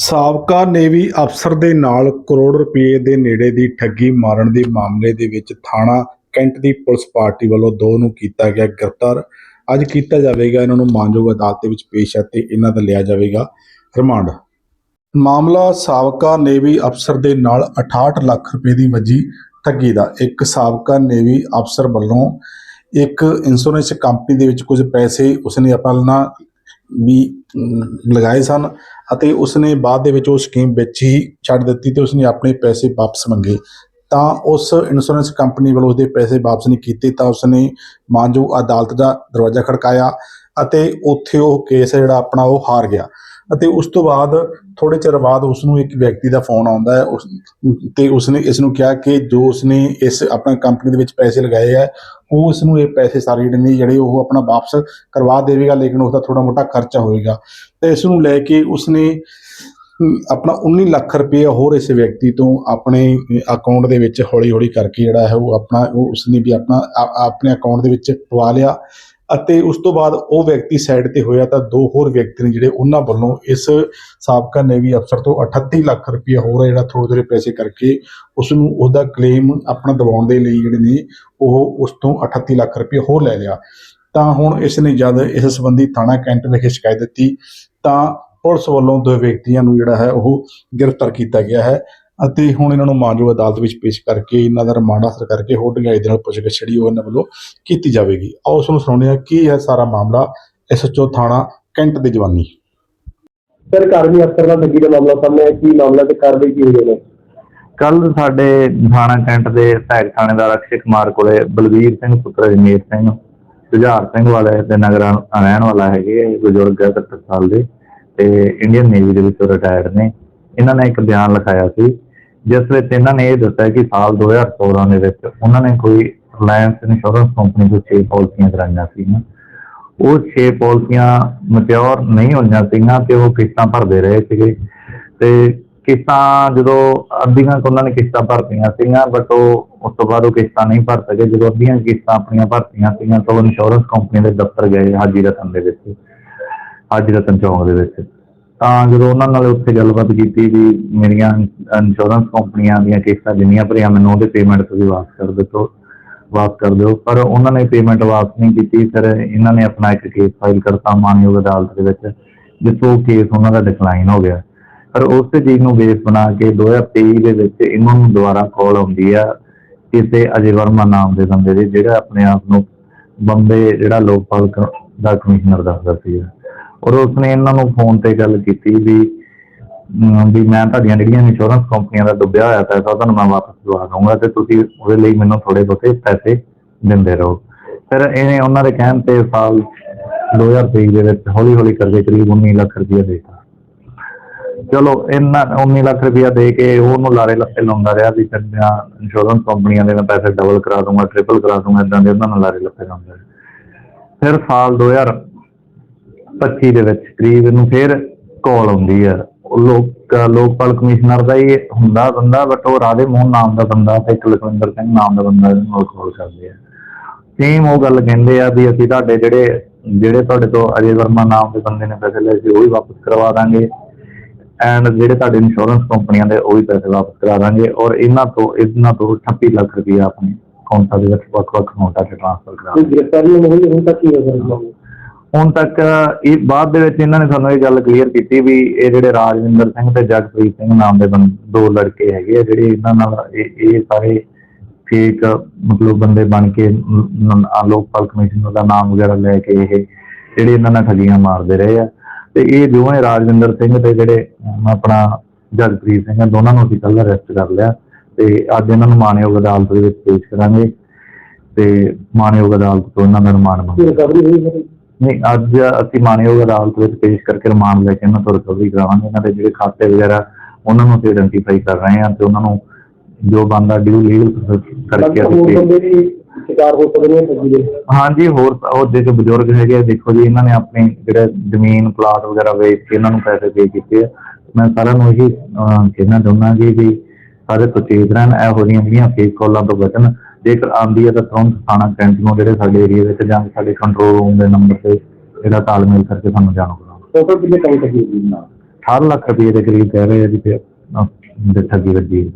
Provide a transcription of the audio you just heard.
ਸਾਬਕਾ ਨੇਵੀ ਅਫਸਰ ਦੇ ਨਾਲ ਕਰੋੜ ਰੁਪਏ ਦੇ ਨੇੜੇ ਦੀ ਠੱਗੀ ਮਾਰਨ ਦੇ ਮਾਮਲੇ ਦੇ ਵਿੱਚ ਥਾਣਾ ਕੈਂਟ ਦੀ ਪੁਲਿਸ ਪਾਰਟੀ ਵੱਲੋਂ ਦੋ ਨੂੰ ਕੀਤਾ ਗਿਆ ਗ੍ਰਿਫਤਾਰ। ਅੱਜ ਕੀਤਾ ਜਾਵੇਗਾ, ਇਹਨਾਂ ਨੂੰ ਮਾਨਯੋਗ ਅਦਾਲਤ ਦੇ ਵਿੱਚ ਪੇਸ਼ ਅਤੇ ਇਹਨਾਂ ਦਾ ਲਿਆ ਜਾਵੇਗਾ ਰਿਮਾਂਡ। ਮਾਮਲਾ ਸਾਬਕਾ ਨੇਵੀ ਅਫਸਰ ਦੇ ਨਾਲ 68 ਲੱਖ ਰੁਪਏ ਦੀ ਵੱਜੀ ਠੱਗੀ ਦਾ। ਇੱਕ ਸਾਬਕਾ ਨੇਵੀ ਅਫਸਰ ਵੱਲੋਂ ਇੱਕ ਇੰਸ਼ੋਰੈਂਸ ਕੰਪਨੀ ਦੇ ਵਿੱਚ ਕੁਝ ਪੈਸੇ ਉਸਨੇ ਆਪਣਾ ਵੀ ਲਗਾਏ ਸਨ ਅਤੇ ਉਸਨੇ ਬਾਅਦ ਦੇ ਵਿੱਚ ਉਹ ਸਕੀਮ ਵਿੱਚ ਹੀ ਛੱਡ ਦਿੱਤੀ ਤੇ ਉਸਨੇ ਆਪਣੇ ਪੈਸੇ ਵਾਪਸ ਮੰਗੇ। ਤਾਂ ਉਸ ਇੰਸ਼ੋਰੈਂਸ ਕੰਪਨੀ ਵੱਲੋਂ ਉਸਦੇ ਪੈਸੇ ਵਾਪਸ ਨਹੀਂ ਕੀਤੇ ਤਾਂ ਉਸਨੇ ਮਾਨਯੋਗ ਅਦਾਲਤ ਦਾ ਦਰਵਾਜ਼ਾ ਖੜਕਾਇਆ ਅਤੇ ਉੱਥੇ ਉਹ ਕੇਸ ਜਿਹੜਾ ਆਪਣਾ ਉਹ ਹਾਰ ਗਿਆ। ਅਤੇ ਉਸ ਤੋਂ ਬਾਅਦ ਥੋੜੇ ਚਿਰ ਬਾਅਦ ਉਸ ਨੂੰ ਇੱਕ ਵਿਅਕਤੀ ਦਾ ਫੋਨ ਆਉਂਦਾ ਹੈ ਉਸ ਤੇ ਉਸਨੇ ਇਸ ਨੂੰ ਕਿਹਾ ਕਿ ਜੋ ਉਸਨੇ ਇਸ ਆਪਣਾ ਕੰਪਨੀ ਦੇ ਵਿੱਚ ਪੈਸੇ ਲਗਾਏ ਹੈ ਉਹ ਉਸ ਨੂੰ ਇਹ ਪੈਸੇ ਸਾਰੇ ਜਿਹੜੇ ਨੇ ਜਿਹੜੇ ਉਹ ਆਪਣਾ ਵਾਪਸ ਕਰਵਾ ਦੇਵੇਗਾ ਲੇਕਿਨ ਉਸਦਾ ਥੋੜਾ ਮੋਟਾ ਖਰਚਾ ਹੋਏਗਾ ਤੇ ਇਸ ਨੂੰ ਲੈ ਕੇ ਉਸਨੇ ਅਮ, ਆਪਣਾ 19 ਲੱਖ ਰੁਪਏ ਹੋਰ ਇਸ ਵਿਅਕਤੀ ਤੋਂ ਆਪਣੇ ਅਕਾਊਂਟ ਦੇ ਵਿੱਚ ਹੌਲੀ ਹੌਲੀ ਕਰਕੇ ਜਿਹੜਾ ਹੈ ਉਹ ਆਪਣਾ ਉਹ ਉਸਨੇ ਵੀ ਆਪਣਾ ਆਪਣੇ ਅਕਾਊਂਟ ਦੇ ਵਿੱਚ ਪਵਾ ਲਿਆ। ਅਤੇ ਉਸ ਤੋਂ ਬਾਅਦ ਉਹ ਵਿਅਕਤੀ ਸਾਈਡ ਤੇ ਹੋਇਆ ਤਾਂ ਦੋ ਹੋਰ ਵਿਅਕਤੀ ਨੇ ਜਿਹੜੇ ਉਹਨਾਂ ਵੱਲੋਂ ਇਸ ਸਾਬਕਾ ਨੇਵੀ ਅਫਸਰ ਤੋਂ 38 ਲੱਖ ਰੁਪਏ ਹੋਰ ਜਿਹੜਾ ਥੋੜੇ ਥੋੜੇ ਪੈਸੇ ਕਰਕੇ ਉਸ ਨੂੰ ਉਹਦਾ ਕਲੇਮ ਆਪਣਾ ਦਿਵਾਉਣ ਦੇ ਲਈ ਜਿਹੜੇ ਨੇ ਉਹ ਉਸ ਤੋਂ 38 ਲੱਖ ਰੁਪਏ ਹੋਰ ਲੈ ਲਿਆ। ਤਾਂ ਹੁਣ ਇਸ ਨੇ ਜਦ ਇਸ ਸੰਬੰਧੀ ਥਾਣਾ ਕੈਂਟ ਵਿਖੇ ਸ਼ਿਕਾਇਤ ਦਿੱਤੀ ਤਾਂ ਪੁਲਿਸ ਵੱਲੋਂ ਦੋ ਵਿਅਕਤੀਆਂ ਨੂੰ ਜਿਹੜਾ ਹੈ ਉਹ ਗ੍ਰਿਫਤਾਰ ਕੀਤਾ ਗਿਆ ਹੈ। ਅਤੇ ਹੁਣ ਇਹਨਾਂ ਨੂੰ ਮਾਨਯੋਗ ਅਦਾਲਤ ਵਿੱਚ ਪੇਸ਼ ਕਰਕੇ ਇਹਨਾਂ ਦਾ ਰਿਮਾਂਡ ਹਾਸਲ ਕਰਕੇ ਹੋਰ ਡੂੰਘਾਈ ਦੇ ਨਾਲ ਪੁੱਛਗਿੱਛ ਛੜੀ ਉਹ ਇਹਨਾਂ ਵੱਲੋਂ ਕੀਤੀ ਜਾਵੇਗੀ। ਆਓ ਉਸ ਨੂੰ ਸੁਣਾਉਂਦੇ ਹਾਂ ਕੀ ਹੈ ਸਾਰਾ ਮਾਮਲਾ ਐਸਐਚਓ ਥਾਣਾ ਕੈਂਟ ਦੀ ਜਵਾਨੀ। ਸਰ ਕਾਰਮੀ ਅਫਸਰ ਦਾ ਠੱਗੀ ਦਾ ਮਾਮਲਾ ਸਾਹਮਣੇ ਆਇਆ। ਕੀ ਮਾਮਲਾ ਤੇ ਕਾਰਵਾਈ ਕੀ ਹੋਈ ਹੈ? ਕੱਲ ਸਾਡੇ ਥਾਣਾ ਕੈਂਟ ਦੇ ਸਹਾਇਕ ਥਾਣੇਦਾਰ ਅਕਸ਼ੇ ਕੁਮਾਰ ਕੋਲੇ ਬਲਵੀਰ ਸਿੰਘ ਪੁੱਤਰ ਜਮੀਰ ਸਿੰਘ ਜੁਝਾਰ ਸਿੰਘ ਵਾਲੇ ਦੇ ਨਗਰਾਂ ਰਹਿਣ ਵਾਲਾ ਹੈਗੇ ਇਹ ਬਜ਼ੁਰਗ ਹੈ 70 ਸਾਲ ਦੇ ਤੇ ਇੰਡੀਅਨ ਨੇਵੀ ਦੇ ਵਿੱਚੋਂ ਰਿਟਾਇਰਡ ਨੇ। ਇਹਨਾਂ ਨੇ ਇੱਕ ਬਿਆਨ ਲਿਖਾਇਆ ਸੀ ਜਿਸ ਵਿੱਚ ਇਹਨਾਂ ਨੇ ਇਹ ਦੱਸਿਆ ਕਿ ਸਾਲ 2016 ਦੇ ਵਿੱਚ ਉਹਨਾਂ ਨੇ ਕੋਈ ਰਿਲਾਇੰਸ ਇੰਸ਼ੋਰੈਂਸ ਕੰਪਨੀ ਤੋਂ 6 ਪਾਲਿਸੀਆਂ ਕਰਾਈਆਂ ਸੀ ਉਹ 6 ਪਾਲਿਸੀਆਂ ਮੈਚੁਰ ਨਹੀਂ ਹੋਈਆਂ ਸੀਗੀਆਂ ਤੇ ਉਹ ਕਿਸ਼ਤਾਂ ਭਰਦੇ ਰਹੇ ਸੀਗੇ। ਤੇ ਕਿਸ਼ਤਾਂ ਜਦੋਂ ਅੱਧੀਆਂ ਉਹਨਾਂ ਨੇ ਕਿਸ਼ਤਾਂ ਭਰਤੀਆਂ ਸੀਗੀਆਂ ਬਟ ਉਹ ਉਸ ਤੋਂ ਬਾਅਦ ਉਹ ਕਿਸ਼ਤਾਂ ਨਹੀਂ ਭਰ ਸਕੇ। ਜਦੋਂ ਅੱਧੀਆਂ ਕਿਸ਼ਤਾਂ ਆਪਣੀਆਂ ਭਰਤੀਆਂ ਸੀਗੀਆਂ, ਤਾਂ ਉਹ ਇੰਸ਼ੋਰੈਂਸ ਕੰਪਨੀ ਦੇ ਦਫ਼ਤਰ ਗਏ ਹਾਜੀ ਰਤਨ ਦੇ ਵਿੱਚ ਹਾਜੀ ਰਤਨ ਚੌਂਕ ਦੇ ਵਿੱਚ। ਤਾਂ ਜਦੋਂ ਉਹਨਾਂ ਨਾਲ ਉੱਥੇ ਗੱਲਬਾਤ ਕੀਤੀ ਵੀ ਮੇਰੀਆਂ ਇੰਸ਼ੋਰੈਂਸ ਕੰਪਨੀਆਂ ਦੀਆਂ ਕਿਸ਼ਤਾਂ ਜਿੰਨੀਆਂ ਭਰੀਆਂ ਮੈਨੂੰ ਉਹਦੇ ਪੇਮੈਂਟ ਤੁਸੀਂ ਵਾਪਸ ਕਰ ਦਿੱਤੋ, ਵਾਪਸ ਕਰ ਦਿਓ। ਪਰ ਉਹਨਾਂ ਨੇ ਪੇਮੈਂਟ ਵਾਪਸ ਨਹੀਂ ਕੀਤੀ, ਫਿਰ ਇਹਨਾਂ ਨੇ ਆਪਣਾ ਇੱਕ ਕੇਸ ਫਾਈਲ ਕਰਤਾ ਮਾਨਯੋਗ ਅਦਾਲਤ ਦੇ ਵਿੱਚ, ਜਿੱਥੋਂ ਕੇਸ ਉਹਨਾਂ ਦਾ ਡਿਕਲਾਈਨ ਹੋ ਗਿਆ। ਪਰ ਉਸੇ ਚੀਜ਼ ਨੂੰ ਬੇਸ ਬਣਾ ਕੇ 2023 ਦੇ ਵਿੱਚ ਇਹਨਾਂ ਨੂੰ ਦੁਬਾਰਾ ਕਾਲ ਆਉਂਦੀ ਆ ਕਿਸੇ ਅਜੇ ਵਰਮਾ ਨਾਮ ਦੇ ਬੰਦੇ ਦੇ, ਜਿਹੜਾ ਆਪਣੇ ਆਪ ਨੂੰ ਬੰਬੇ ਜਿਹੜਾ ਲੋਕਪਾਲ ਦਾ ਕਮਿਸ਼ਨਰ ਦੱਸਦਾ ਸੀ ਔਰ ਉਸਨੇ ਇਹਨਾਂ ਨੂੰ ਫੋਨ ਤੇ ਗੱਲ ਕੀਤੀ ਵੀ ਅਮ, ਵੀ ਮੈਂ ਤੁਹਾਡੀਆਂ ਜਿਹੜੀਆਂ ਇੰਸ਼ੋਰੈਂਸ ਕੰਪਨੀਆਂ ਦਾ ਡੁੱਬਿਆ ਹੋਇਆ ਪੈਸਾ ਤੁਹਾਨੂੰ ਮੈਂ ਵਾਪਸ ਦਵਾ ਦਊਂਗਾ ਤੇ ਤੁਸੀਂ ਉਹਦੇ ਲਈ ਮੈਨੂੰ ਥੋੜੇ ਬਹੁਤੇ ਪੈਸੇ ਦਿੰਦੇ ਰਹੋ। ਫਿਰ ਇਹਨੇ ਉਹਨਾਂ ਦੇ ਕਹਿਣ ਤੇ ਸਾਲ 2023 ਦੇ ਵਿੱਚ ਹੌਲੀ ਹੌਲੀ ਕਰਕੇ ਕਰੀਬ 19 ਲੱਖ ਰੁਪਏ ਦੇਤਾ। ਚਲੋ ਇਹਨਾਂ 19 ਲੱਖ ਰੁਪਇਆ ਦੇ ਕੇ ਉਹਨੂੰ ਲਾਰੇ ਲੱਪੇ ਲਾਉਂਦਾ ਰਿਹਾ ਵੀ ਤੇਰੀਆਂ ਇੰਸ਼ੋਰੈਂਸ ਕੰਪਨੀਆਂ ਦੇ ਮੈਂ ਪੈਸੇ ਡਬਲ ਕਰਾ ਦੂੰਗਾ ਟ੍ਰਿਪਲ ਕਰਾ ਦੂੰਗਾ ਇਦਾਂ ਦੇ ਉਹਨਾਂ ਨਾਲ ਲਾਰੇ ਲੱਪੇ ਲਾਉਂਦਾ ਫਿਰ ਸਾਲ 2025 ਦੇ ਵਿੱਚ ਕਰੀਬ ਇਹਨੂੰ ਫਿਰ ਕਾਲ ਆਉਂਦੀ ਉਹ ਲੋਕ ਲੋਕਪਾਲ ਕਮਿਸ਼ਨਰ ਦਾ ਹੀ ਹੁੰਦਾ ਬੰਦਾ ਬਟ ਉਹ ਰਾਧੇ ਮੋਹਨ ਨਾਮ ਦਾ ਬੰਦਾ ਤੇ ਇੱਕ ਲਖਵਿੰਦਰ ਸਿੰਘ ਨਾਮ ਦਾ ਬੰਦਾ ਨਾਲ ਕਾਲ ਕਰਦੇ ਆ। ਸੇਮ ਉਹ ਗੱਲ ਕਹਿੰਦੇ ਆ ਵੀ ਅਸੀਂ ਤੁਹਾਡੇ ਜਿਹੜੇ ਜਿਹੜੇ ਤੁਹਾਡੇ ਤੋਂ ਅਜੇ ਵਰਮਾ ਨਾਮ ਦੇ ਬੰਦੇ ਨੇ ਪੈਸੇ ਲਏ ਸੀ ਉਹ ਵੀ ਵਾਪਸ ਕਰਵਾ ਦਾਂਗੇ। ਐਂਡ ਜਿਹੜੇ ਤੁਹਾਡੇ ਇੰਸ਼ੋਰੈਂਸ ਕੰਪਨੀਆਂ ਦੇ ਉਹ ਵੀ ਪੈਸੇ ਵਾਪਸ ਕਰਾ ਦਾਂਗੇ। ਔਰ ਇਹਨਾਂ ਤੋਂ ਇਹਨਾਂ ਤੋਂ 38 ਲੱਖ ਰੁਪਏ ਆਪਣੇ ਅਕਾਊਂਟਾਂ ਦੇ ਵਿੱਚ ਵੱਖ-ਵੱਖ ਅਕਾਊਂਟਾਂ 'ਚ ਟ੍ਰਾਂਸਫਰ ਕਰਾ ਕੋਈ ਗ੍ਰਿਫਤਾਰੀ ਨਹੀਂ ਹੋਈ ਹੁਣ ਤੱਕ ਕੀ ਹੋ ਰਿਹਾ ਹੁਣ ਤੱਕ ਇਹ ਬਾਅਦ ਦੇ ਵਿੱਚ ਇਹਨਾਂ ਨੇ ਸਾਨੂੰ ਇਹ ਗੱਲ ਕਲੀਅਰ ਕੀਤੀ ਵੀ ਇਹ ਜਿਹੜੇ ਰਾਜਵਿੰਦਰ ਸਿੰਘ ਤੇ ਜਗਪ੍ਰੀਤ ਸਿੰਘ ਨਾਮ ਦੇ ਦੋ ਲੜਕੇ ਹੈਗੇ ਆ ਜਿਹੜੇ ਇਹਨਾਂ ਨਾਲ ਇਹ ਸਾਰੇ ਫੇਕ ਮਤਲਬ ਬੰਦੇ ਬਣ ਕੇ ਲੋਕਪਾਲ ਕਮਿਸ਼ਨ ਦਾ ਨਾਮ ਵਗੈਰਾ ਲੈ ਕੇ ਇਹ ਜਿਹੜੇ ਇਹਨਾਂ ਨਾਲ ਠੱਗੀਆਂ ਮਾਰਦੇ ਰਹੇ ਆ। ਤੇ ਇਹ ਦੋਵੇਂ ਰਾਜਵਿੰਦਰ ਸਿੰਘ ਤੇ ਜਿਹੜੇ ਆਪਣਾ ਜਗਪ੍ਰੀਤ ਸਿੰਘ ਆ, ਦੋਨਾਂ ਨੂੰ ਅਸੀਂ ਕੱਲ ਅਰੈਸਟ ਕਰ ਲਿਆ। ਤੇ ਅੱਜ ਇਹਨਾਂ ਨੂੰ ਮਾਨਯੋਗ ਅਦਾਲਤ ਦੇ ਵਿੱਚ ਪੇਸ਼ ਕਰਾਂਗੇ। ਤੇ ਮਾਨਯੋਗ ਅਦਾਲਤ ਤੋਂ ਇਹਨਾਂ ਦਾ ਰਿਮਾਂਡ ਮੰਗਾਂਗੇ ਨਹੀਂ ਅੱਜ ਅਸੀਂ ਮਾਨਯੋਗ ਅਦਾਲਤ ਵਿੱਚ ਪੇਸ਼ ਕਰਕੇ ਰਿਮਾਂਡ ਲੈ ਕੇ ਇਹਨਾਂ ਤੋਂ ਰਿਕਵਰੀ ਕਰਾਵਾਂਗੇ। ਇਹਨਾਂ ਦੇ ਜਿਹੜੇ ਖਾਤੇ ਵਗੈਰਾ ਉਹਨਾਂ ਨੂੰ ਅਸੀਂ ਆਇਡੈਂਟੀਫਾਈ ਕਰ ਰਹੇ ਹਾਂ ਤੇ ਉਹਨਾਂ ਨੂੰ ਜੋ ਬੰਦਾ ਡਿਊ ਲੀਗਲ ਕਰਕੇ ਅਸੀਂ ਸ਼ਿਕਾਰ ਹੋ ਸਕਦੇ ਨੇ ਦੇ ਹਾਂਜੀ ਹੋਰ ਉਹ ਜਿਹੜੇ ਬਜ਼ੁਰਗ ਹੈਗੇ ਦੇਖੋ ਜੀ ਇਹਨਾਂ ਨੇ ਆਪਣੀ ਜਿਹੜਾ ਜ਼ਮੀਨ ਪਲਾਟ ਵਗੈਰਾ ਵੇਚ ਕੇ ਇਹਨਾਂ ਨੂੰ ਪੈਸੇ ਪੇ ਕੀਤੇ ਆ। ਮੈਂ ਸਾਰਿਆਂ ਨੂੰ ਇਹੀ ਕਹਿਣਾ ਚਾਹੁੰਦਾ ਕਿ ਵੀ ਸਾਰੇ ਸੁਚੇਤ ਰਹਿਣ ਇਹੋ ਜਿਹੀਆਂ ਜਿਹੜੀਆਂ ਫੇਕ ਕਾਲਾਂ ਤੋਂ ਬਚਣ। ਜੇਕਰ ਆਉਂਦੀ ਹੈ ਤਾਂ ਤੁਰੰਤ ਥਾਣਾ ਕੈਂਟ ਨੂੰ ਜਿਹੜੇ ਸਾਡੇ ਏਰੀਆ ਵਿੱਚ ਜਾਂ ਸਾਡੇ ਕੰਟਰੋਲ ਰੂਮ ਦੇ ਨੰਬਰ ਤੇ ਜਿਹੜਾ ਤਾਲਮੇਲ ਕਰਕੇ ਸਾਨੂੰ ਜਾਣੂ ਕਰਾਓ। ਟੋਟਲ ਕਿੰਨੇ ਠੱਗੀ ਹੋਈ ਨਾ 18 ਲੱਖ ਰੁਪਏ ਦੇ ਕਰੀਬ ਕਹਿ ਰਹੇ ਆ ਜੀ ਤੇ ਠੱਗੀ ਵੱਜੀ।